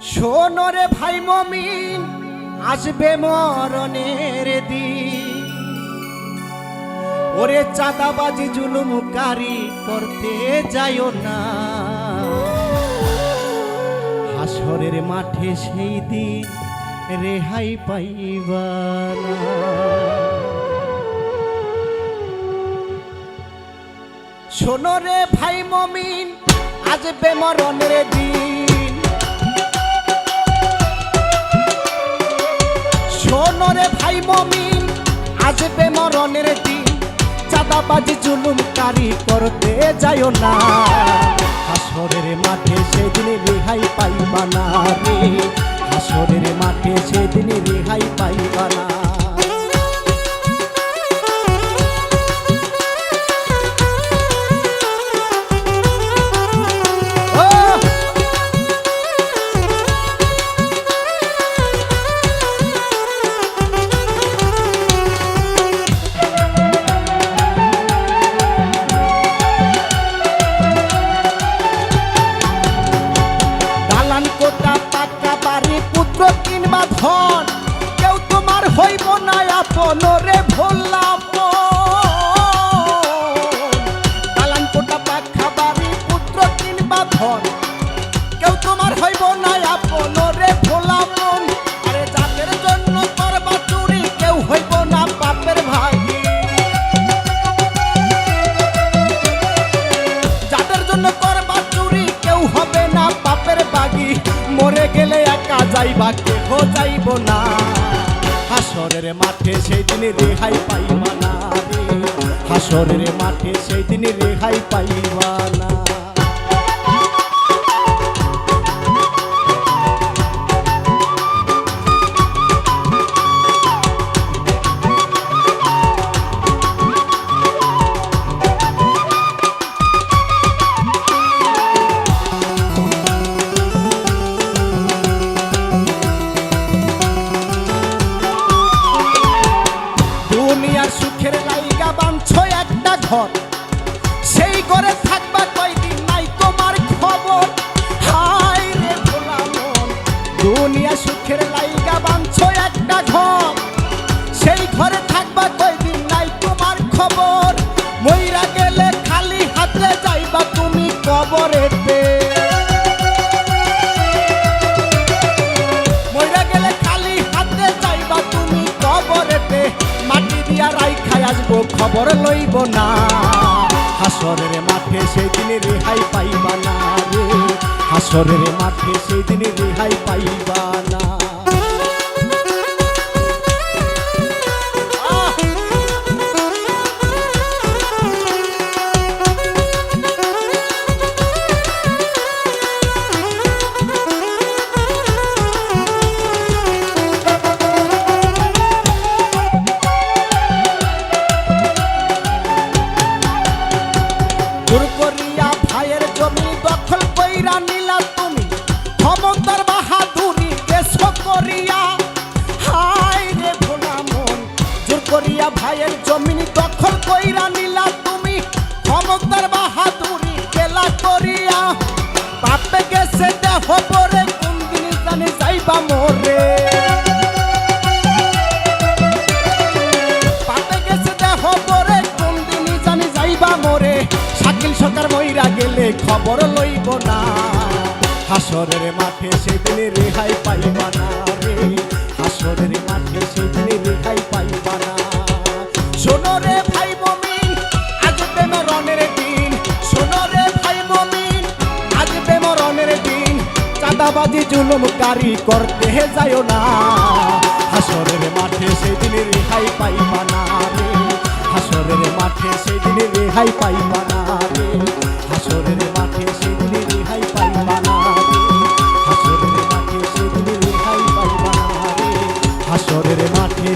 শোনরে ভাই মমিন, আসবে মরণের দিন। ওরে চাঁদাবাজি জুলুমকারী করতে যাইও না। হাসরের মাঠে সেই দিন রেহাই পাইবা না। শোনো রে ভাই মমিন আজ বেমরণের দিন। শোনো রে ভাই মমিন আসবে মরণের দিন। চাঁদাবাজি জুলুমকারি করতে যাইও না। হাসরের মাঠে সেদিন রেহাই পাইবা না রে। হাসরের মাঠে সেদিন রেহাই পাইবা না। না আপন রে ভোলাম দালান কোটা পাকা বাড়ি, পুত্র কিনবা ধন। কেউ তোমার না চুরি, কেউ না বাপের জন্য কেউ হবে না বাগি। মরে গেলে একা যাইবা, কেহ যাইব না। হাসরের মাঠে সেই দিন রেহাই পাইবা না রে। হাসরের মাঠে সেই দিন রেহাই পাইবা না দুনিয়ার সুখের লাইগা বাঞ্ছ একটা ঘর। সেই ঘরে থাকবা কয়দিন নাই তোমার খবর। হায় রে ভোলা মন, দুনিয়া সুখের লাইগা বাঞ্ছ খবর লইব না। হাসরের মাঠে সেই দিনে রেহাই পাইবা না রে। হাসরের মাঠে সেই দিনে রেহাই পাইবা না। কইরা তুমি, ক্ষমতার বাহাদুরি করিয়া। হাই রে ভোলা মন, জোর করিয়া ভাইয়ের জমিন দখল কইরা নিলা তুমি, ক্ষমতার বাহাদুরি খেলা করিয়া। বাপে গেছে দেহ পরে কোন দিন জানি যাইবা মোরে। গেলে খবর লইব না। হাসরের মাঠে সেদিনে রেহাই পাইবা না রে। হাসরের মাঠে সেদিনে রেহাই পাইবা না। শোনো রে ভাই মমিন, আজ বেমরণের দিন। শোনো রে ভাই মমিন, আজ বেমরণের দিন। চাঁদাবাজি, জুলুমকারী করতে যাইও না। হাসরের মাঠে সেদিন রেহাই পাইবা না রে। হাসরের মাঠে সেদিন রেহাই পাইবা না রে। হাসরের মাঠে সেদিন রেহাই পাইবা না হাসরের মাঠে সেদিন রেহাই পাইবা না হাসরের মাঠে